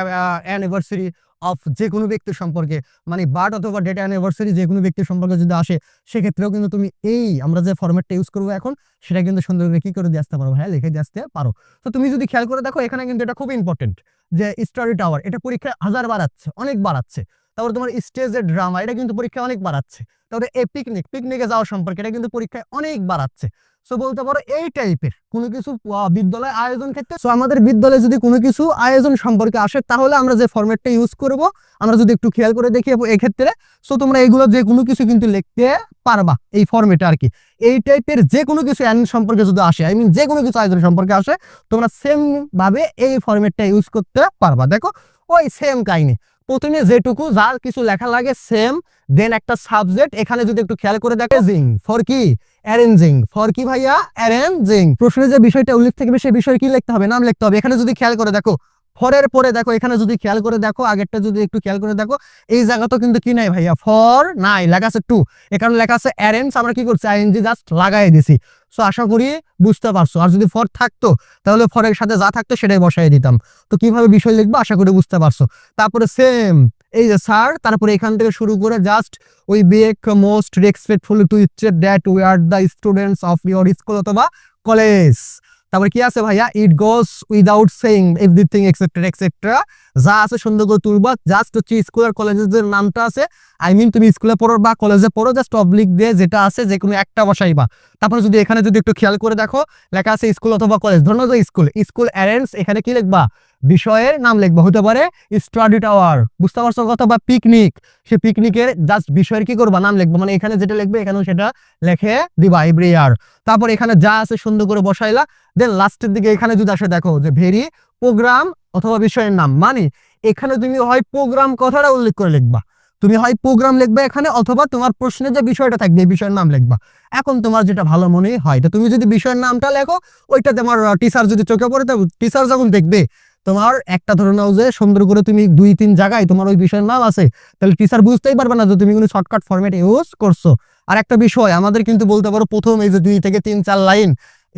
অ্যানিভার্সারি অফ যে কোনো ব্যক্তির সম্পর্কে মানে বার্থ অথবা ডেট অ্যানিভার্সারি যে কোনো ব্যক্তির সম্পর্কে যদি আসে, সেক্ষেত্রেও কিন্তু তুমি এই আমরা যে ফরম্যাটটা ইউজ করব এখন, সেটা কিন্তু সুন্দর করে কি করে দিয়ে আসতে পারো হ্যাঁ লিখে দিয়ে আসতে পারো। তো তুমি যদি খেয়াল করে দেখো, এখানে কিন্তু এটা খুব ইম্পর্টেন্ট যে স্টোরি টাওয়ার এটা পরীক্ষায় হাজার বাড়াচ্ছে অনেক বাড়াচ্ছে তারপর তোমার স্টেজের ড্রামা এটা কিন্তু পরীক্ষায় অনেক বাড়াচ্ছে তারপরে এই পিকনিক পিকনিকে যাওয়া সম্পর্কে, এটা কিন্তু পরীক্ষায় অনেক বাড়াচ্ছে সো বলতে পারো এই টাইপের কোনো কিছু বিদ্যালয় আয়োজন ক্ষেত্রে। সো আমাদের বিদ্যালয়ে যদি কোনো কিছু আয়োজন সম্পর্কে আসে, তাহলে আমরা যে ফরম্যাটটা ইউজ করব, আমরা যদি একটু খেয়াল করে দেখি এই ক্ষেত্রে সো তোমরা এগুলো যে কোনো কিছু কিন্তু লিখতে পারবা এই ফরম্যাটে আর কি। এই টাইপের যে কোনো কিছু অ্যান সম্পর্কে যদি আসে আই মিন যে কোনো কিছু আয়োজন সম্পর্কে আসে, তোমরা সেম ভাবে এই ফরম্যাটটা ইউজ করতে পারবা। দেখো, ওই সেম কাহিনি। প্রথমে যেটুকু যা কিছু লেখা লাগে সেম দেন একটা সাবজেক্ট এখানে যদি একটু খেয়াল করে দেখে দেখো ফর কি? অ্যারেঞ্জিং ফর কি ভাইয়া? অ্যারেঞ্জিং প্রশ্নে যে বিষয়টা উল্লেখ থাকবে সেই বিষয়ে কি লিখতে হবে? নাম লিখতে হবে। এখানে যদি খেয়াল করে দেখো ফরের পরে দেখো, এখানে যদি খেয়াল করে দেখো, আগেরটা যদি একটু খেয়াল করে দেখো, এই জায়গা তো কিন্তু কি নাই ভাইয়া? ফর নাই, লেখা আছে টু এখানে লেখা আছে অ্যারেঞ্জ আমরা কি করছি? আইএনজি জাস্ট লাগাই দিছি। সো আশা করি বুঝতে পারছ। আর যদি ফর থাকতো, তাহলে ফরের সাথে যা থাকতো, সেটাই বসাই দিতাম। তো কীভাবে বিষয় লিখব? আশা করি বুঝতে পারছ। তারপরে সেম এই যে স্যার তারপরে এখান থেকে শুরু করে just we beg most respectful to ইচ্ছে that we are the students of your school অথবা কলেজ তারপর কি আছে ভাইয়া? It goes without saying everything etcetera etcetera যা আছে সুন্দর করে তুলবা। জাস্ট হচ্ছে স্কুল আর কলেজের যে নামটা আছে। আই মিন তুমি স্কুলে পড়ো বা কলেজে পড়ো জাস্ট অবলিক দিয়ে যেটা আছে যে কোনো একটা বসাইবা। তারপরে যদি এখানে যদি একটু খেয়াল করে দেখো, লেখা আছে স্কুল অথবা কলেজ ধরো যে স্কুল স্কুল অ্যারেন্স এখানে কি লিখবা? বিষয়ের নাম লিখবা, হতে পারে স্টাডি টাওয়ার। বুঝতে পারছ কথা? বা পিকনিক। সে পিকনিকের জাস্ট বিষয়ের কি করবা? নাম লিখবা। মানে এখানে যেটা লিখবে, এখানেও সেটা লেখে দিবা এভরি ইয়ার তারপর এখানে যা আছে সুন্দর করে বসাইলা। দেন লাস্টের দিকে এখানে যদি আসে, দেখো যে ভেরি প্রোগ্রাম অথবা বিষয়ের নাম। মানে এখানে তুমি হয় প্রোগ্রাম কথাটা উল্লেখ করে লিখবা। তুমি হয় প্রোগ্রাম লিখবে এখানে অথবা তোমার প্রশ্নে যে বিষয়টা থাকবে, এই বিষয়ের নাম লিখবা। এখন তোমার যেটা ভালো মনে হয় তুমি যদি বিষয়ের নামটা লেখো ওইটা তোমার টিচার যদি চোখে পড়ে, তো টিচার যখন দেখবে তোমার একটা ধরে নাও যে সুন্দর করে তুমি দুই, তিন জায়গায় তোমার ওই বিষয়ের নাম আছে, তাহলে টিচার বুঝতেই পারবে না যে তুমি কোনো শর্টকাট ফরম্যাট ইউজ করছ। আর একটা বিষয়, আমাদের কিন্তু বলতে পারো প্রথম এই যে দুই থেকে তিন, চার লাইন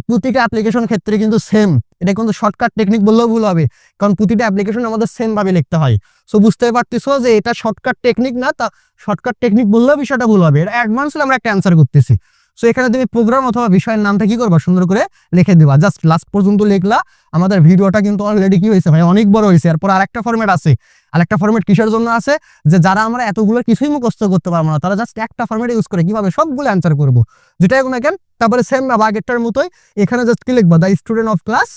প্রতিটা অ্যাপ্লিকেশন ক্ষেত্রে কিন্তু সেম এটা কিন্তু শর্টকাট টেকনিক বললেও ভুল হবে, কারণ প্রতিটা অ্যাপ্লিকেশন আমাদের সেম ভাবে লিখতে হয়। সো বুঝতে পারতেছো যে এটা শর্টকাট টেকনিক না, তা শর্টকাট টেকনিক বললেও বিষয়টা ভুল হবে। এটা অ্যাডভান্স আমরা একটা অ্যান্সার করতেছি। সো এখানে তুমি প্রোগ্রাম অথবা বিষয়ের নামটা কি করবা? সুন্দর করে লিখে দিবা। জাস্ট লাস্ট পর্যন্ত লিখলা। আমাদের ভিডিওটা কিন্তু অলরেডি কি হয়েছে ভাই? অনেক বড় হয়েছে। এরপর আরেকটা ফরম্যাট আছে। আরেকটা ফরম্যাট কিসের জন্য আছে? যে যারা আমরা এতগুলো কিছুই মুখস্থ করতে পারব না, তারা জাস্ট একটা ফরম্যাট ইউজ করে কীভাবে সবগুলো অ্যান্সার করব? যেটাই কোনো কেন, তারপরে সেম বা আগেরটার মতোই এখানে জাস্ট কি লিখবা? দ্য স্টুডেন্ট অফ ক্লাস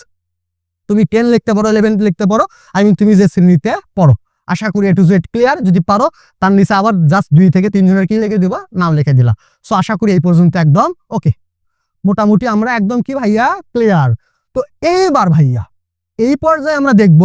তুমি টেন লিখতে পারো ইলেভেন লিখতে পারো আই মিন তুমি যে শ্রেণীতে পড়ো। আশা করি এ টু জেড ক্লিয়ার যদি পারো, তার নিচে আবার জাস্ট দুই থেকে তিনজনের কি লিখে দিবা? নাম লিখে দিলা। সো আশা করি এই পর্যন্ত একদম ওকে মোটামুটি আমরা একদম কি ভাইয়া? ক্লিয়ার তো এইবার ভাইয়া, এই পর্যায়ে আমরা দেখব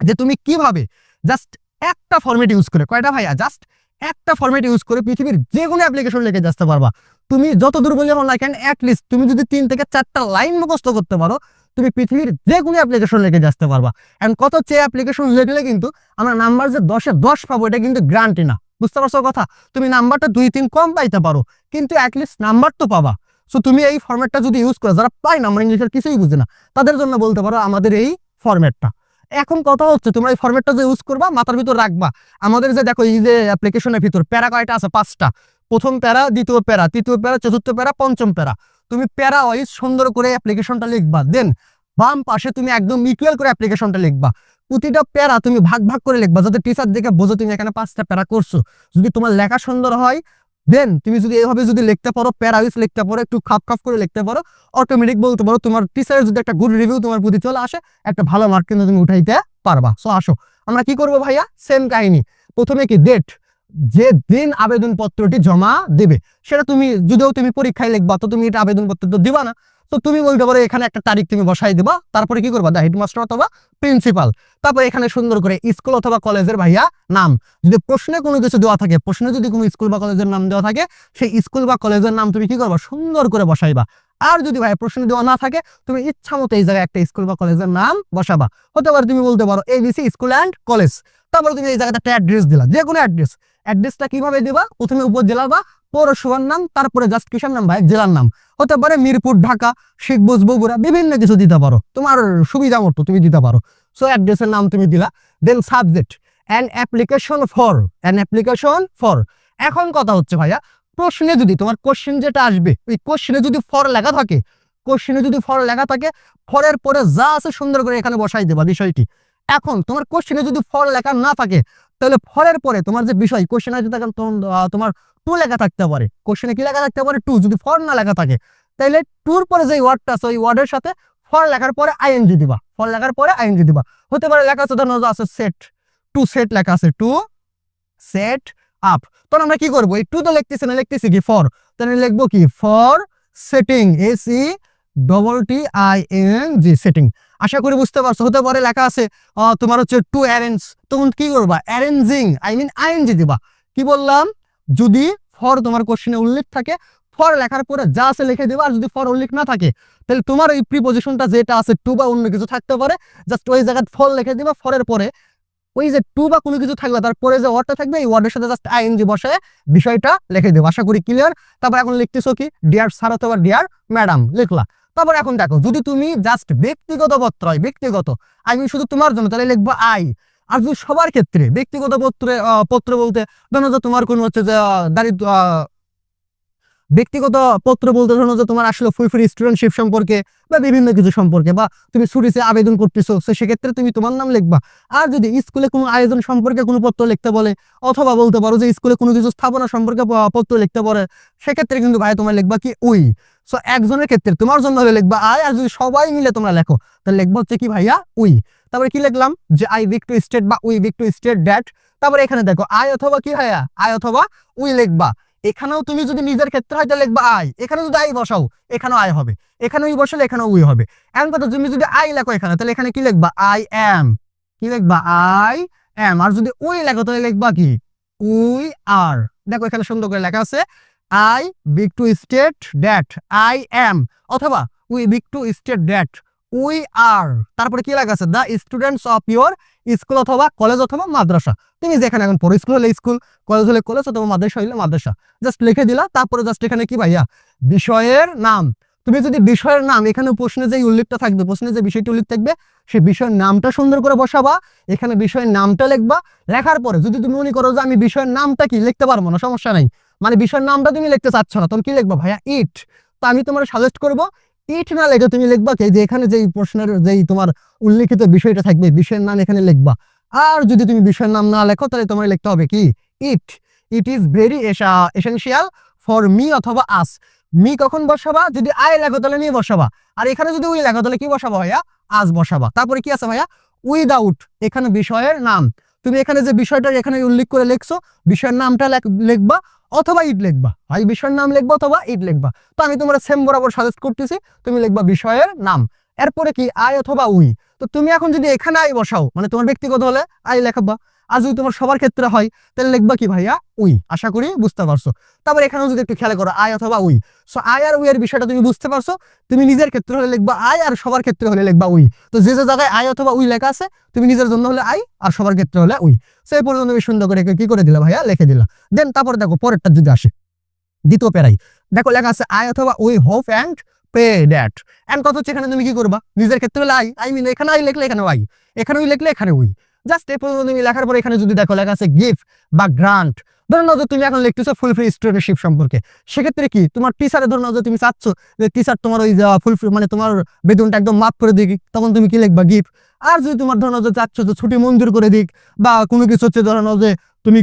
যে তুমি কীভাবে জাস্ট একটা ফরম্যাট ইউজ করে, কয়টা ভাইয়া? জাস্ট একটা ফরম্যাট ইউজ করে পৃথিবীর যে কোনো অ্যাপ্লিকেশন লিখে আসতে পারবা। তুমি যত দূর বলে হন না কেন অ্যাটলিস্ট তুমি যদি তিন থেকে চারটা লাইন মুখস্থ করতে পারো তুমি পৃথিবীর যে কোনো অ্যাপ্লিকেশন লিখে আসতে পারবা। এন্ড কত চেয়ে অ্যাপ্লিকেশন লিখলে কিন্তু আমরা নাম্বার যে দশে দশ পাবো, এটা কিন্তু গ্রান্টি না। বুঝতে পারছ কথা? তুমি নাম্বারটা দুই, তিন কম পাইতে পারো, কিন্তু অ্যাটলিস্ট নাম্বার তো পাবা। সো তুমি এই ফরম্যাটটা যদি ইউজ করো, যারা পায় না, আমরা ইংলিশের কিছুই বুঝে না, তাদের জন্য বলতে পারো আমাদের এই ফরম্যাটটা এখন কথা হচ্ছে, তোমরা এই ফরম্যাটটা যে ইউজ করবা, মাথার ভিতর রাখবা। আমাদের যে দেখো, এই যে অ্যাপ্লিকেশনের ভিতর, প্যারা কয়টা আছে? পাঁচটা। প্রথম প্যারা, দ্বিতীয় প্যারা, তৃতীয় প্যারা, চতুর্থ প্যারা, পঞ্চম প্যারা। তুমি প্যারা ওয়াইজ সুন্দর করে অ্যাপ্লিকেশনটা লিখবা। দেন বাম পাশে তুমি একদম ইকুয়াল করে অ্যাপ্লিকেশনটা লিখবা। প্রতিটা প্যারা তুমি ভাগ ভাগ করে লিখবা। যাতে টিচার দেখে বোঝো তুমি এখানে পাঁচটা প্যারা করছ। যদি তোমার লেখা সুন্দর হয় দেন তুমি যদি এইভাবে যদি লিখতে পারো প্যারা ওয়াইজ লিখতে পারো, একটু খাপ খাপ করে লিখতে পারো অটোমেটিক বলতে পারো তোমার টিচারের যদি একটা গুড রিভিউ তোমার প্রতি চলে আসে, একটা ভালো মার্ক কিন্তু তুমি উঠাইতে পারবা। সো আসো, আমরা কি করব ভাইয়া? সেম কাহিনী। প্রথমে কি ডেট যে দিন আবেদনপত্রটি জমা দেবে, সেটা তুমি, যদিও তুমি পরীক্ষায় লিখবা, তো তুমি এটা আবেদনপত্র তো দিবা না। তো তুমি বলতে পারো, এখানে একটা তারিখ তুমি বসাই দিবা, তারপরে কি করবা? দা হেডমাস্টার অথবা প্রিন্সিপাল তারপর এখানে সুন্দর করে স্কুল অথবা কলেজের ভাইয়া নাম। যদি প্রশ্নে কোনো কিছু দেওয়া থাকে, প্রশ্নে যদি কোনো স্কুল বা কলেজের নাম দেওয়া থাকে, সেই স্কুল বা কলেজের নাম তুমি কি করবা? সুন্দর করে বসাইবা। আর যদি ভাই প্রশ্ন দেওয়া না থাকে, তুমি ইচ্ছা মতো এই জায়গায় একটা স্কুল বা কলেজের নাম বসাবা। হতে পারে তুমি বলতে পারো এবিসি স্কুল অ্যান্ড কলেজ তারপরে তুমি এই জায়গাটা একটা অ্যাড্রেস দিলা যে কোনো অ্যাড্রেস অ্যাড্রেসটা কীভাবে দিবা? প্রথমে উপজেলা বা পৌরসভার নাম, তারপরে জাস্ট কিসের নাম ভাই জেলার নাম। হতে পারে মিরপুর, ঢাকা শিখবোজ বগুড়া, বিভিন্ন কিছু দিতে পারো। তোমার সুবিধা মতো তুমি দিতে পারো। সো অ্যাড্রেসের নাম তুমি দিলা। Then subject an application for an application for এখন কথা হচ্ছে ভাইয়া, প্রশ্নে যদি তোমার কোশ্চেন যেটা আসবে, ওই কোশ্চেনে যদি ফর লেখা থাকে কোশ্চেনে যদি ফর লেখা থাকে ফরের পরে যা আছে সুন্দর করে এখানে বসাই দেবা বিষয়টি। এখন তোমার কোশ্চেনে যদি ফর লেখা না থাকে, তাহলে ফরের পরে তোমার যে বিষয় কোশ্চেনে যদি তোমার টু লেখা থাকতে পারে। কোশ্চেনে কি লেখা থাকতে পারে? টু যদি ফর না লেখা থাকে তাহলে টুর পরে যে ওয়ার্ডটা আছে, ওই ওয়ার্ডের সাথে ফর লেখার পরে আইএনজি দিবা। ফর লেখার পরে আইএনজি দিবা। হতে পারে লেখা আছে ধরুন আছে সেট টু সেট লেখা আছে টু সেট আপ তখন আমরা কি করব? এই টু তো লিখতেছি না, লিখতেছি কি? ফর তাহলে লিখব কি? For setting S double T I N G setting আশা করি বুঝতে পারছ। হতে পারে লেখা আছে তোমার হচ্ছে টু অ্যারেঞ্জ তখন কি করবা? অ্যারেঞ্জিং আই মিন আইএনজি দিবা। কি বললাম? যদি ফর তোমার কোশ্চেনে উল্লেখ থাকে ফর লেখার পরে যা আছে লিখে দেবা, আর যদি ফর উল্লেখ না থাকে, তাহলে তোমার এই প্রিপোজিশনটা যেটা আছে টু বা অন্য কিছু থাকতে পারে জাস্ট ওই জায়গায় ফর লিখে দিবা ফরের পরে ওই যে টু বা কোনো কিছু থাকবে তারপরে যে ওয়ার্ডটা থাকবে, এই ওয়ার্ডের সাথে জাস্ট আইএনজি বসায় বিষয়টা লিখে দেবো। আশা করি ক্লিয়ার তারপর এখন লিখতেছো কি? ডিয়ার স্যার অথবা ডিয়ার ম্যাডাম লিখলা। তারপর এখন দেখো, যদি তুমি জাস্ট ব্যক্তিগত পত্র হয় ব্যক্তিগত আমি শুধু তোমার জন্য, তাহলে লিখব আই আর যদি সবার ক্ষেত্রে ব্যক্তিগত পত্রে পত্র বলতে ধরো তোমার কোনো হচ্ছে যে দারিদ্র ব্যক্তিগত পত্র বলতে ধরো যে তোমার আসলে ফুল ফ্রি স্টুডেন্টশিপ সম্পর্কে বা বিভিন্ন কিছু সম্পর্কে বা তুমি সুরিসে আবেদন করতেছো, তো সেক্ষেত্রে তুমি তোমার নাম লিখবা। আর যদি স্কুলে কোনো আয়োজন সম্পর্কে কোনো পত্র লিখতে বলে, অথবা বলতে পারো যে স্কুলে কোনো কিছু স্থাপনা সম্পর্কে পত্র লিখতে পারে সেক্ষেত্রে কিন্তু ভাই তোমার লিখবা কি উই সো একজনের ক্ষেত্রে তোমার জন্য লিখবা আই আর যদি সবাই মিলে তোমরা লেখো, তাহলে লিখবা হচ্ছে কি ভাইয়া উই তারপরে কি লিখলাম? যে আই উইক টু স্টেট বা we beg to state that তারপরে এখানে দেখো আই অথবা কি ভাইয়া? আই অথবা উই লিখবা। এখানেও তুমি যদি নিজের ক্ষেত্রে হয় তাহলে লিখবা আই এখানে যদি আই বসাও, এখানেও আই হবে। এখানে উই বসালে, এখানেও উই হবে। এখন কথা, তুমি যদি আই লেখো এখানে, তাহলে এখানে কি লিখবা? I am. কি লিখবা? I M. আর যদি উই লেখো, তাহলে লিখবা কি? We are. দেখো এখানে সুন্দর করে লেখা আছে, I beg to state that, I am. অথবা we beg to state that we are. তারপরে কি লেখা আছে? The students of your school অথবা কলেজ অথবা মাদ্রাসা। তুমি যেখানে এখন পড়ো, স্কুল হলে স্কুল কলেজ হলে কলেজ অথবা মাদ্রাসা হলে মাদ্রাসা। জাস্ট লিখে দিলা, তারপরে জাস্ট এখানে কি ভাইয়া? বিষয়ের নাম। তুমি যদি বিষয়ের নাম, এখানে প্রশ্নে যে উল্লেখটা থাকবে, প্রশ্নে যে বিষয়টি উল্লেখ থাকবে সেই বিষয়ের নামটা সুন্দর করে বসাবা, এখানে বিষয়ের নামটা লিখবা, লেখার পরে যদি তুমি মনে করো যে আমি বিষয়ের নামটা কি, লিখতে পারব না, সমস্যা নাই। মানে বিষয়ের নামটা তুমি লিখতে চাচ্ছ না তখন কি লিখবা ভাইয়া? ইট তো আমি তোমার সাজেস্ট করব ইট না তুমি লিখবা যে এখানে প্রশ্নের যেই তোমার উল্লেখিত বিষয়টা থাকবে, বিষয়ের নাম এখানে লিখবা। আর যদি তুমি বিষয়ের নাম না লেখো, তাহলে তোমার লিখতে হবে কি? It it is very essential for me অথবা আস মি কখন বসাবা? যদি আই লেখো, তাহলে মি বসাবা। আর এখানে যদি উই লেখো, তাহলে কি বসাবা ভাইয়া? আজ বসাবা। তারপরে কি আছে ভাইয়া? উইদাউট এখানে বিষয়ের নাম। তুমি এখানে যে বিষয়টা এখানে উল্লেখ করে লিখছো, বিষয়ের নামটা লেখ- লিখবা। অথবা ইট লিখবা। হয় বিষয়ের নাম লিখবা অথবা ইট লিখবা। তো আমি তোমার সেম বরাবর সাজেস্ট করতেছি, তুমি লিখবা বিষয়ের নাম। এরপরে কি আই অথবা উই? তো তুমি এখন যদি এখানে আই বসাও মানে তোমার ব্যক্তিগত হলে আই লেখাবা। আর যদি তোমার সবার ক্ষেত্রে হয়, তাহলে লিখবা কি ভাইয়া? উই। আশা করি বুঝতে পারছ। তারপর এখানেও যদি একটু খেয়াল করো, আই অথবা উই। সো আই আর উই এর বিষয়টা তুমি বুঝতে পারছ। তুমি নিজের ক্ষেত্রে হলে লিখবা আই আর সবার ক্ষেত্রে হলে লিখবা উই। তো যে যে জায়গায় আই অথবা উই লেখা আছে, তুমি নিজের জন্য হলে আই আর সবার ক্ষেত্রে হলে উই। সেই পর্যন্ত তুমি সুন্দর করে কি করে দিলা ভাইয়া? লিখে দিলা। দেন তারপরে দেখো, পরেরটা যদি আসে। দ্বিতীয় পেরাই দেখো, লেখা আছে আই অথবা we, hope and pray that. And কত হচ্ছে এখানে তুমি কি করবা? নিজের ক্ষেত্রে হলে আই। আই মিন এখানে আই লিখলে এখানে আই। এখানে উই লিখলে এখানে উই। জাস্ট এই পর্যন্ত তুমি লেখার পরে এখানে যদি দেখো লেখা আছে গিফট বা গ্রান্ট ধরুন যে তুমি এখন লিখতেছো ফুল ফ্রি স্টুডেন্টশিপ সম্পর্কে। সেক্ষেত্রে কি? তোমার টিচারে ধরুন যে তুমি চাচ্ছ যে টিচার তোমার ওই ফুল ফ্রি মানে তোমার বেতনটা একদম মাফ করে দিক, তখন তুমি কি লিখবা? গিফট আর যদি তোমার ধরুন যে চাচ্ছ যে ছুটি মঞ্জুর করে দিক, বা কোনো কিছু হচ্ছে ধরুন যে তুমি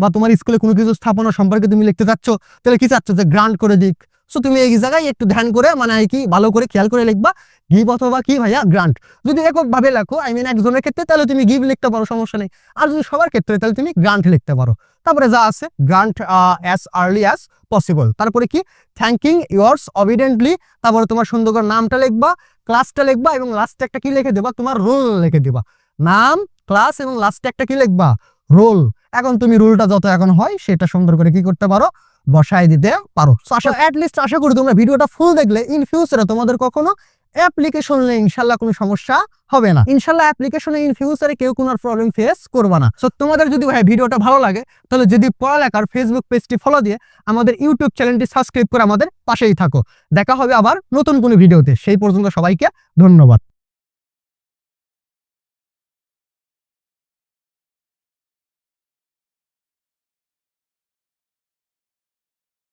বা তোমার স্কুলে কোনো কিছু স্থাপনা সম্পর্কে তুমি লিখতে চাচ্ছ, তাহলে কি চাচ্ছ? যে গ্রান্ট করে দিক। সো তুমি এই জায়গায় একটু ধ্যান করে মানে কি ভালো করে খেয়াল করে লিখবা গিভ অথবা কি ভাইয়া গ্রান্ট যদি এককভাবে লেখো আই মিন একজনের ক্ষেত্রে, তাহলে তুমি গিভ লিখতে পারো, সমস্যা নেই। আর যদি সবার ক্ষেত্রে, তাহলে তুমি গ্রান্ট লিখতে পারো। তারপরে যা আছে grant as early as possible তারপরে কি? থ্যাঙ্কিং ইয়ার্স অবিডেন্টলি তারপরে তোমার সুন্দর করে নামটা লিখবা ক্লাসটা লিখবা এবং লাস্টে একটা কি লিখে দেবা? তোমার রোল লিখে দিবা। নাম ক্লাস এবং লাস্টে একটা কি লিখবা? রোল এখন তুমি রুলটা যত এখন হয়, সেটা সুন্দর করে কি করতে পারো? বসায় দিতে পারো। আশা লিস্ট আশা করি তোমরা ভিডিওটা ফুল দেখলে ইন ফিউচারে তোমাদের কখনো অ্যাপ্লিকেশন ইনশাল্লাহ কোনো সমস্যা হবে না। ইনশাল্লাহ অ্যাপ্লিকেশনে ইন ফিউচারে কেউ কোনো প্রবলেম ফেস করবে না। সো তোমাদের যদি ভাই ভিডিওটা ভালো লাগে তাহলে যদি পড়ালেখার ফেসবুক পেজটি ফলো দিয়ে আমাদের ইউটিউব চ্যানেলটি সাবস্ক্রাইব করে আমাদের পাশেই থাকো। দেখা হবে আবার নতুন কোনো ভিডিওতে। সেই পর্যন্ত সবাইকে ধন্যবাদ।